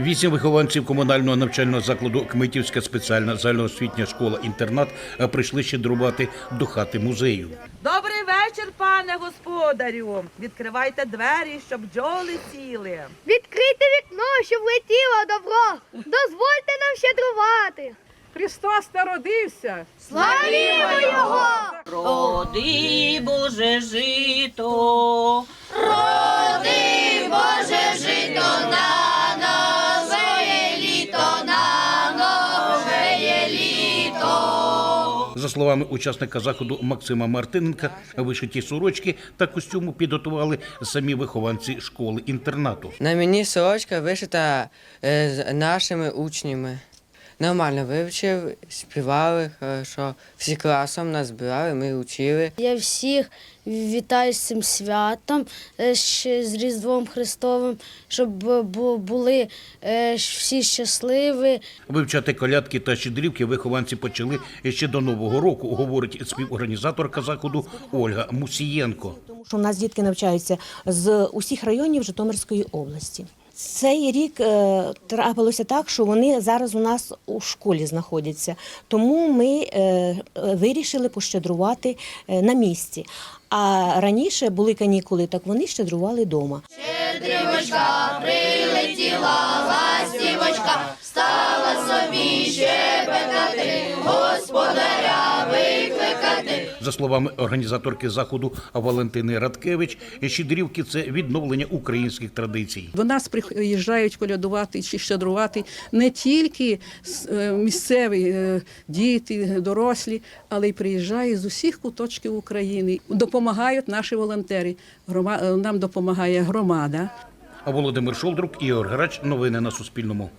Вісім вихованців комунального навчального закладу Кмитівська спеціальна загальноосвітня школа-інтернат прийшли щедрувати до хати музею. Добрий вечір, пане господарю. Відкривайте двері, щоб бджоли сіли. Відкрийте вікно, щоб летіло добро. Дозвольте нам щедрувати. Христос народився. Славімо його! Роди, Боже, жито, За словами учасника заходу Максима Мартиненка, вишиті сорочки та костюму підготували самі вихованці школи-інтернату. На мені сорочка вишита е, з нашими учнями. Нормально вивчив, співали хорошо. Всі класом нас збирали, ми учили. Я всіх вітаю з цим святом, е, ще з Різдвом Христовим, щоб були е, всі щасливі. Вивчати колядки та щедрівки вихованці почали ще до нового року, говорить співорганізаторка заходу Ольга Мусієнко. Тому що у нас дітки навчаються з усіх районів Житомирської області. Цей рік е, трапилося так, що вони зараз у нас у школі знаходяться. Тому ми е, вирішили пощедрувати е, на місці. А раніше були канікули, так вони щедрували вдома. Щедрівочка прилетіла, ластівочка, стала собі щебетати, господаря. За словами організаторки заходу Валентини Радкевич, щедрівки це відновлення українських традицій. До нас приїжджають колядувати чи щедрувати не тільки е, місцеві е, діти, дорослі, але й приїжджають з усіх куточків України. Допомагають наші волонтери. Е, Нам допомагає громада. А Володимир Шолдрук, Ігор Грач. Новини на Суспільному.